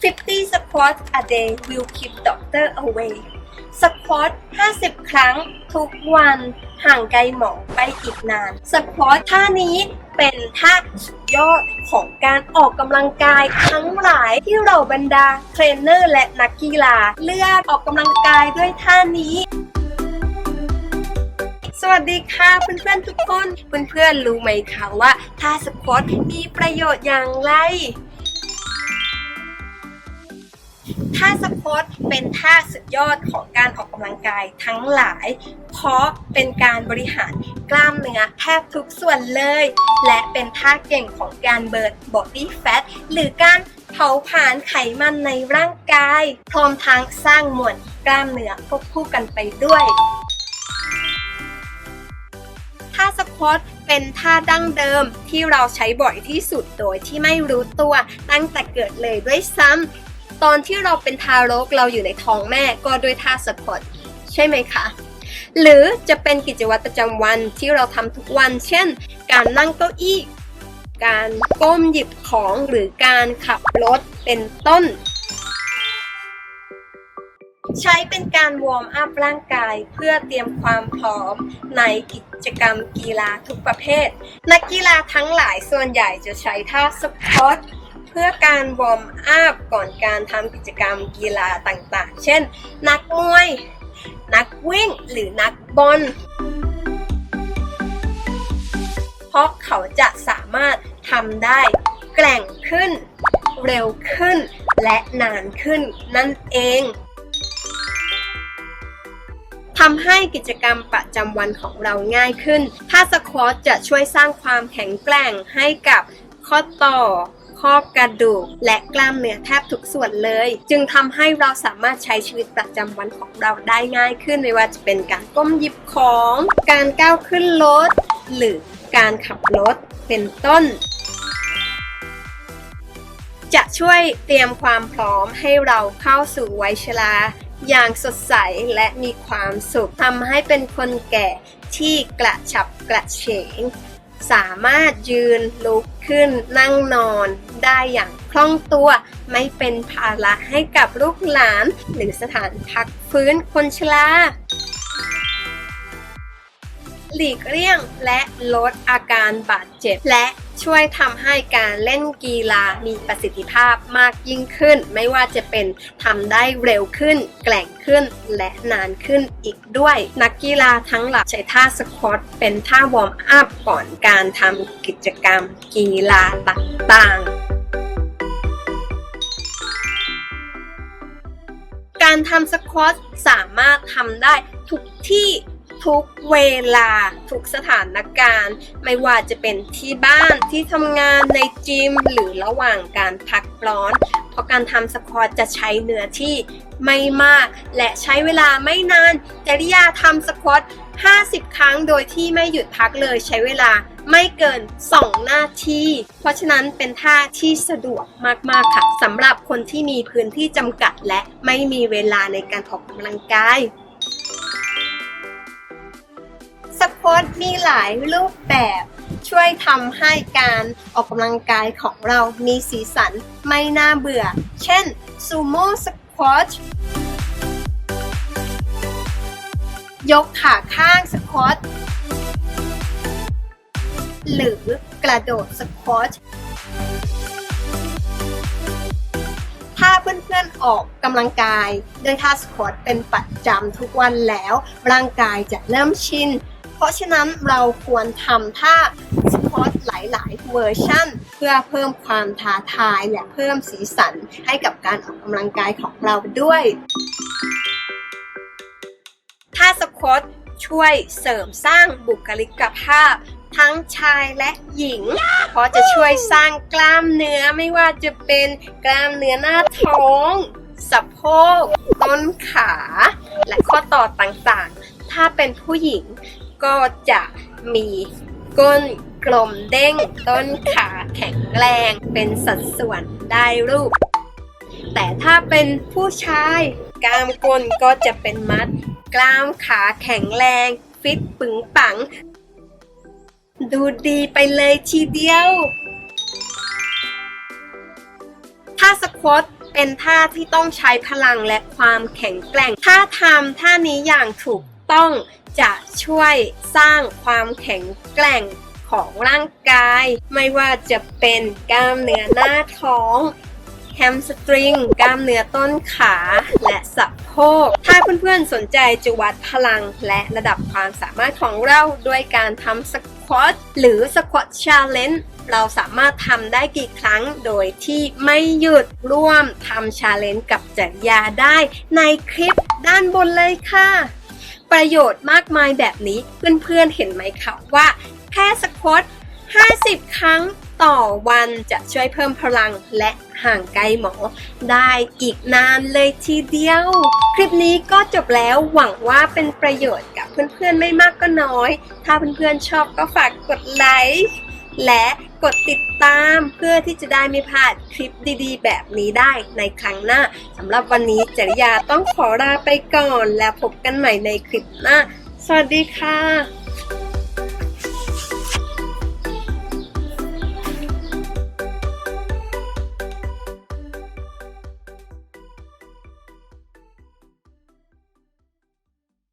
50 squat a day will keep doctor away สควอต50 ครั้งทุกวันห่างไกลหมอไปอีกนาน สควอตท่านี้เป็นท่าสุดยอดของการออกกำลังกายทั้งหลายที่เราบรรดาเทรนเนอร์และนักกีฬา เลือกออกกำลังกายด้วยท่านี้สวัสดีค่ะเพื่อนๆทุกคน เพื่อนๆรู้ไหมคะว่าท่าสควอตมีประโยชน์อย่างไร ท่าสควอตเป็นท่าสุดยอดของการออกกำลังกายทั้งหลาย เพราะเป็นการบริหารกล้ามเนื้อแทบทุกส่วนเลย และเป็นท่าเก่งของการเบิร์นบอดี้แฟทหรือการเผาผลาญไขมันในร่างกาย พร้อมทั้งสร้างมวลกล้ามเนื้อควบคู่กันไปด้วยท่าสควอตเป็นท่าดั้งเดิมที่เราใช้บ่อยที่สุดโดยที่ไม่รู้ตัวตั้งแต่เกิดเลยด้วยซ้ำ ตอนที่เราเป็นทารกเราอยู่ในท้องแม่ก็ด้วยท่าสควอตใช่ไหมคะหรือจะเป็นกิจวัตรประจำวันที่เราทำทุกวัน เช่น การนั่งเก้าอี้ การก้มหยิบของหรือการขับรถเป็นต้น ใช้เป็นการวอร์มอัพร่างกายเพื่อเตรียมความพร้อมในกิจกรรมกีฬาทุกประเภท นักกีฬาทั้งหลายส่วนใหญ่จะใช้ท่าสควอต เพื่อการวอร์มอัพก่อนการทำกิจกรรมกีฬาต่างๆ เช่น นักมวย นักวิ่ง หรือนักบอล เพราะเขาจะสามารถทำได้แกร่งขึ้น เร็วขึ้น และนานขึ้นนั่นเองทำให้กิจกรรมประจำวันของเราง่ายขึ้นถ้าสควอตจะช่วยสร้างความแข็งแกร่งให้กับข้อต่อ ข้อกระดูก และกล้ามเนื้อแทบทุกส่วนเลย จึงทำให้เราสามารถใช้ชีวิตประจำวันของเราได้ง่ายขึ้นไม่ว่าจะเป็นการก้มหยิบของ การก้าวขึ้นรถหรือการขับรถเป็นต้น จะช่วยเตรียมความพร้อมให้เราเข้าสู่วัยชราอย่างสดใสและมีความสุขทำให้เป็นคนแก่ที่กระฉับกระเฉง สามารถยืนลุกขึ้นนั่งนอนได้อย่างคล่องตัว ไม่เป็นภาระให้กับลูกหลาน หรือสถานพักฟื้นคนชรา หลีกเลี่ยงและลดอาการบาดเจ็บ และช่วยทำให้การเล่นกีฬามีประสิทธิภาพมากยิ่งขึ้น ไม่ว่าจะเป็นทำได้เร็วขึ้น แกร่งขึ้น และนานขึ้นอีกด้วย นักกีฬาทั้งหลายใช้ท่าสควอตเป็นท่าวอร์มอัพก่อนการทำกิจกรรมกีฬาต่างๆการทำสควอตสามารถทำได้ทุกที่ ทุกเวลา ทุกสถานการณ์ ไม่ว่าจะเป็นที่บ้านที่ทำงานในจิม หรือระหว่างการพักร้อน เพราะการทำสควอตจะใช้เนื้อที่ไม่มาก และใช้เวลาไม่นานจริยาทำสควอต50 ครั้งโดยที่ไม่หยุดพักเลยใช้เวลาไม่เกิน2นาทีเพราะฉะนั้นเป็นท่าที่สะดวกมาก ๆ ค่ะสำหรับคนที่มีพื้นที่จำกัดและไม่มีเวลาในการออกกำลังกาย ตมีหลายรูปแบบช่วยทำให้การออกกำลังกายของเรามีสีสันไม่น่าเบื่อ เช่นซูโม่สควอตยกขาข้างสควอตหรือกระโดดสควอตถ้าเพื่อนๆออกกำลังกายด้วยท่าสควอตเป็นประจำทุกวันแล้ว ร่างกายจะเริ่มชิน เพราะฉะนั้นเราควรทำท่าสควอตหลาย ๆ เวอร์ชันเพื่อเพิ่มความท้าทายและเพิ่มสีสันให้กับการออกกำลังกายของเราด้วยท่าสควอตช่วยเสริมสร้างบุคลิกภาพ ทั้งชายและหญิง เพราะจะช่วยสร้างกล้ามเนื้อไม่ว่าจะเป็นกล้ามเนื้อหน้าท้องสะโพกต้นขา และข้อต่อต่างๆ ถ้าเป็นผู้หญิง ก็จะมีก้นกลมเด้งต้นขาแข็งแรงเป็นสัดส่วนได้รูป แต่ถ้าเป็นผู้ชายกล้ามก้นก็จะเป็นมัด กล้ามขาแข็งแรง ฟิตปึงปัง ดูดีไปเลยทีเดียวถ้าสควอตเป็นท่าที่ต้องใช้พลังและความแข็งแกร่ง ถ้าทำท่านี้อย่างถูกต้อง จะช่วยสร้างความแข็งแกร่งของร่างกาย ไม่ว่าจะเป็นกล้ามเนื้อหน้าท้องแฮมสตริงกล้ามเนื้อต้นขาและสะโพก ถ้าเพื่อนๆสนใจจะวัดพลังและระดับความสามารถของเราด้วยการทำสควอตหรือสควอตชาเลนจ์เราสามารถทำได้กี่ครั้งโดยที่ไม่หยุดร่วมทำชาเลนจ์กับจักรยาได้ในคลิปด้านบนเลยค่ะ ประโยชน์มากมายแบบนี้ เพื่อนๆเห็นไหมคะว่า แค่สควอต50 ครั้งต่อวันจะช่วยเพิ่มพลังและห่างไกลหมอได้อีกนานเลยทีเดียว คลิปนี้ก็จบแล้วหวังว่าเป็นประโยชน์กับเพื่อนๆไม่มากก็น้อย ถ้าเพื่อนๆชอบก็ฝากกดไลค์ และกดติดตามเพื่อที่จะได้ไม่พลาดคลิปดีๆ แบบนี้ได้ในครั้งหน้าสำหรับวันนี้จริยาต้องขอลาไปก่อน แล้วพบกันใหม่ในคลิปหน้า สวัสดีค่ะ